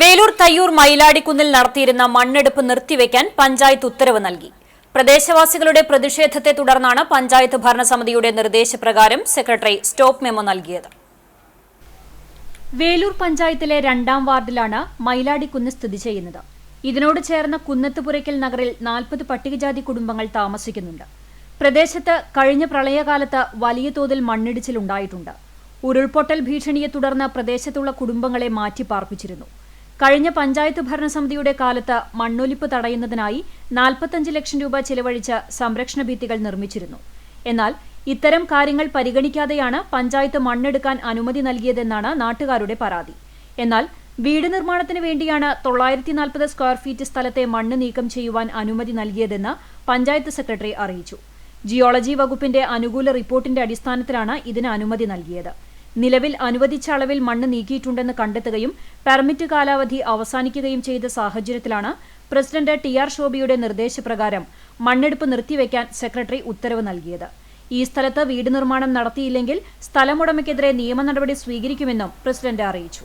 വേലൂർ തയ്യൂർ മയിലാടിക്കുന്നിൽ നടത്തിയിരുന്ന മണ്ണെടുപ്പ് നിർത്തിവെക്കാൻ പഞ്ചായത്ത് ഉത്തരവ് നൽകി. പ്രദേശവാസികളുടെ പ്രതിഷേധത്തെ തുടർന്നാണ് പഞ്ചായത്ത് ഭരണസമിതിയുടെ നിർദ്ദേശപ്രകാരം സെക്രട്ടറി സ്റ്റോപ്പ് മെമ്മോ നൽകിയത്. വേലൂർ പഞ്ചായത്തിലെ രണ്ടാം വാർഡിലാണ് മയിലാടിക്കുന്ന് സ്ഥിതി ചെയ്യുന്നത്. ഇതിനോട് ചേർന്ന കുന്നത്തുപുരയ്ക്കൽ നഗറിൽ നാൽപ്പത് പട്ടികജാതി കുടുംബങ്ങൾ താമസിക്കുന്നുണ്ട്. പ്രദേശത്ത് കഴിഞ്ഞ പ്രളയകാലത്ത് വലിയ തോതിൽ മണ്ണിടിച്ചിലുണ്ടായിട്ടുണ്ട്. ഉരുൾപൊട്ടൽ ഭീഷണിയെ തുടർന്ന് പ്രദേശത്തുള്ള കുടുംബങ്ങളെ മാറ്റിപ്പാർപ്പിച്ചിരുന്നു. കഴിഞ്ഞ പഞ്ചായത്ത് ഭരണസമിതിയുടെ കാലത്ത് മണ്ണൊലിപ്പ് തടയുന്നതിനായി നാൽപ്പത്തഞ്ച് ലക്ഷം രൂപ ചിലവഴിച്ച് സംരക്ഷണ ഭിത്തികൾ നിർമ്മിച്ചിരുന്നു. എന്നാൽ ഇത്തരം കാര്യങ്ങൾ പരിഗണിക്കാതെയാണ് പഞ്ചായത്ത് മണ്ണെടുക്കാൻ അനുമതി നൽകിയതെന്നാണ് നാട്ടുകാരുടെ പരാതി. എന്നാൽ വീട് നിർമ്മാണത്തിന് വേണ്ടിയാണ് തൊള്ളായിരത്തി നാൽപ്പത് സ്ക്വയർ ഫീറ്റ് സ്ഥലത്തെ മണ്ണ് നീക്കം ചെയ്യുവാൻ അനുമതി നൽകിയതെന്ന് പഞ്ചായത്ത് സെക്രട്ടറി അറിയിച്ചു. ജിയോളജി വകുപ്പിന്റെ അനുകൂല റിപ്പോർട്ടിന്റെ അടിസ്ഥാനത്തിലാണ് ഇതിന് അനുമതി നൽകിയത്. നിലവിൽ അനുവദിച്ച അളവിൽ മണ്ണ് നീക്കിയിട്ടുണ്ടെന്ന് കണ്ടെത്തുകയും പെർമിറ്റ് കാലാവധി അവസാനിക്കുകയും ചെയ്ത സാഹചര്യത്തിലാണ് പ്രസിഡന്റ് ടി ആർ ഷോബിയുടെ നിർദ്ദേശപ്രകാരം മണ്ണെടുപ്പ് നിർത്തിവെക്കാൻ സെക്രട്ടറി ഉത്തരവ് നൽകിയത്. ഈ സ്ഥലത്ത് വീട് നിർമ്മാണം നടത്തിയില്ലെങ്കിൽ സ്ഥലമുടമയ്ക്കെതിരെ നിയമ നടപടി സ്വീകരിക്കുമെന്നും പ്രസിഡന്റ് അറിയിച്ചു.